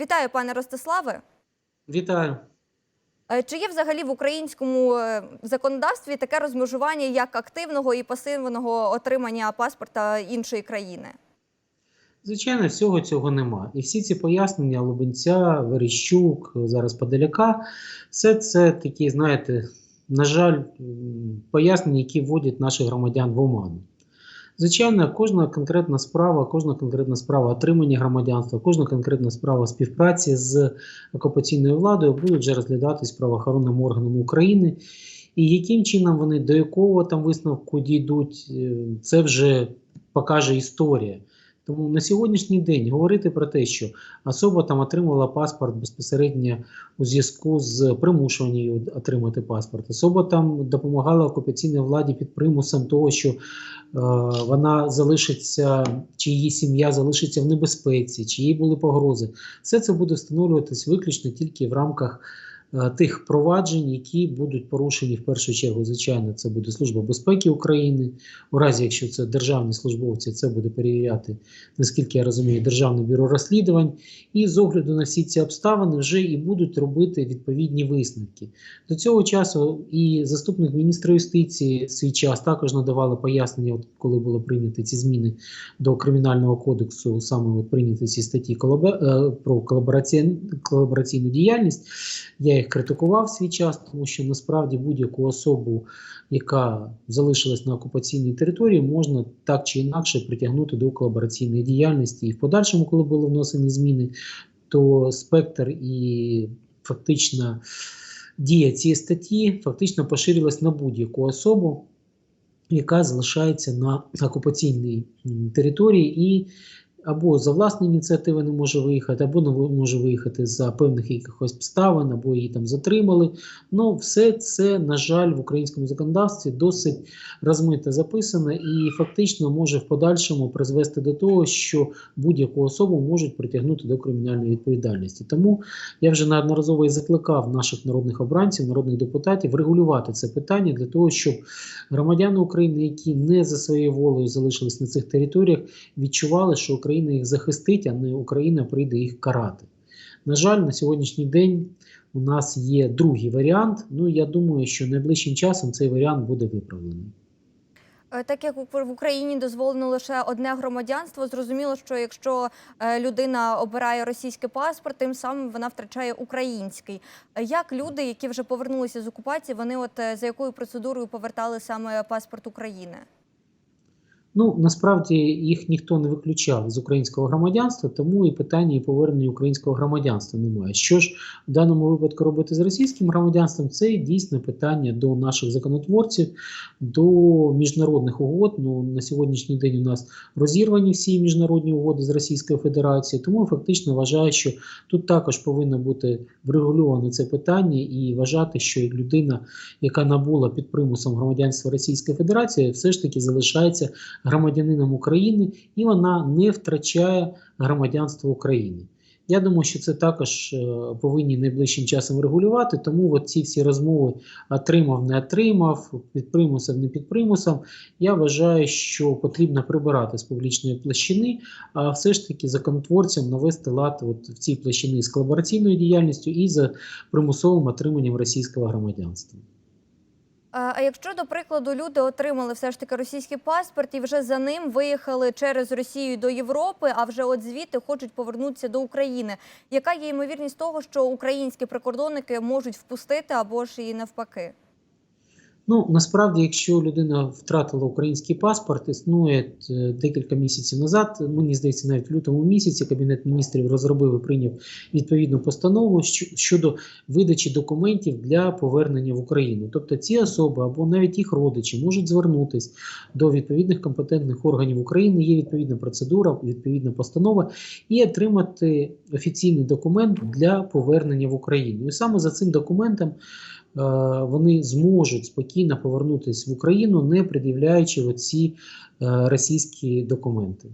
Вітаю, пане Ростиславе. Вітаю. Е, Чи є взагалі в українському е, законодавстві таке розмежування як активного і пасивного отримання паспорта іншої країни? Звичайно, всього цього нема. І всі ці пояснення Лубенця, Верещук, зараз Подаляка, все це такі, знаєте, на жаль, пояснення, які вводять наших громадян в оману. Звичайно, кожна конкретна справа, кожна конкретна справа отримання громадянства, кожна конкретна справа співпраці з окупаційною владою будуть вже розглядатись правоохоронним органом України. І яким чином вони до якого там висновку дійдуть, е, це вже покаже історія. Тому на сьогоднішній день говорити про те, що особа там отримала паспорт безпосередньо у зв'язку з примушуванням отримати паспорт. Особа там допомагала окупаційній владі під примусом того, що е, вона залишиться, чи її сім'я залишиться в небезпеці, чи їй були погрози. Все це буде встановлюватись виключно тільки в рамках тих проваджень, які будуть порушені в першу чергу. Звичайно, це буде Служба безпеки України. У разі, якщо це державні службовці, це буде перевіряти, наскільки я розумію, Державне бюро розслідувань. І з огляду на всі ці обставини вже і будуть робити відповідні висновки. До цього часу і заступник міністра юстиції свій час також надавали пояснення, от коли було прийняті ці зміни до кримінального кодексу, саме от прийняті ці статті колабо- е, про колабораційну, колабораційну діяльність. Я їх критикував свій час, тому що насправді будь-яку особу, яка залишилась на окупаційній території, можна так чи інакше притягнути до колабораційної діяльності. І в подальшому, коли були внесені зміни, то спектр і фактично дія цієї статті фактично поширилась на будь-яку особу, яка залишається на окупаційній території і або за власної ініціативи не може виїхати, або не може виїхати за певних якихось обставин, або її там затримали. Ну, все це, на жаль, в українському законодавстві досить розмито записано і фактично може в подальшому призвести до того, що будь-яку особу можуть притягнути до кримінальної відповідальності. Тому я вже неодноразово і закликав наших народних обранців, народних депутатів регулювати це питання для того, щоб громадяни України, які не за своєю волею залишились на цих територіях, відчували, що Україна їх захистить, а не Україна прийде їх карати. На жаль, на сьогоднішній день у нас є другий варіант. Ну я думаю, що найближчим часом цей варіант буде виправлений. Е, Так як в Україні дозволено лише одне громадянство, зрозуміло, що якщо е, людина обирає російський паспорт, тим самим вона втрачає український. Е, Як люди, які вже повернулися з окупації, вони от за якою процедурою повертали саме паспорт України? Ну насправді їх ніхто не виключав з українського громадянства, тому і питання і повернення українського громадянства немає. Що ж в даному випадку робити з російським громадянством? Це дійсно питання до наших законотворців, до міжнародних угод. Ну на сьогоднішній день у нас розірвані всі міжнародні угоди з Російською Федерацією, тому я фактично вважаю, що тут також повинно бути врегульовано це питання і вважати, що людина, яка набула під примусом громадянства Російської Федерації, все ж таки залишається громадянином України і вона не втрачає громадянство України. Я думаю, що це також е, повинні найближчим часом регулювати. Тому от ці всі розмови отримав, не отримав, під примусом, не під примусом. Я вважаю, що потрібно прибирати з публічної площини, а все ж таки законотворцям навести лад от в цій площині з колабораційною діяльністю і за примусовим отриманням російського громадянства. А якщо, до прикладу, люди отримали все ж таки російський паспорт і вже за ним виїхали через Росію до Європи, а вже от звідти хочуть повернутися до України, яка є ймовірність того, що українські прикордонники можуть впустити або ж і навпаки? Ну насправді, якщо людина втратила український паспорт, існує е, декілька місяців назад. Мені здається, навіть в лютому місяці кабінет міністрів розробив і прийняв відповідну постанову щодо видачі документів для повернення в Україну. Тобто ці особи або навіть їх родичі можуть звернутися до відповідних компетентних органів України. Є відповідна процедура, відповідна постанова, і отримати офіційний документ для повернення в Україну. І саме за цим документом вони зможуть спокійно повернутися в Україну, не пред'являючи оці е, російські документи.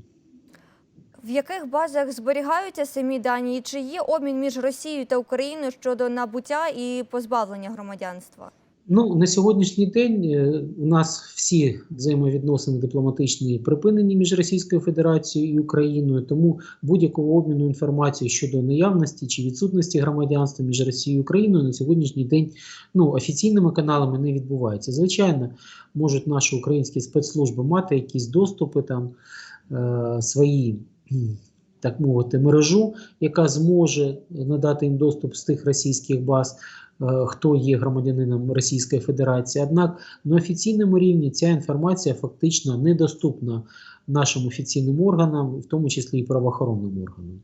В яких базах зберігаються самі дані? І чи є обмін між Росією та Україною щодо набуття і позбавлення громадянства? Ну, на сьогоднішній день е, у нас всі взаємовідносини дипломатичні припинені між Російською Федерацією і Україною, тому будь-якого обміну інформацією щодо наявності чи відсутності громадянства між Росією і Україною на сьогоднішній день ну, офіційними каналами не відбувається. Звичайно, можуть наші українські спецслужби мати якісь доступи там е, свої. Так мовити, мережу, яка зможе надати їм доступ з тих російських баз, е, хто є громадянином Російської Федерації. Однак на офіційному рівні ця інформація фактично недоступна нашим офіційним органам, в тому числі і правоохоронним органам.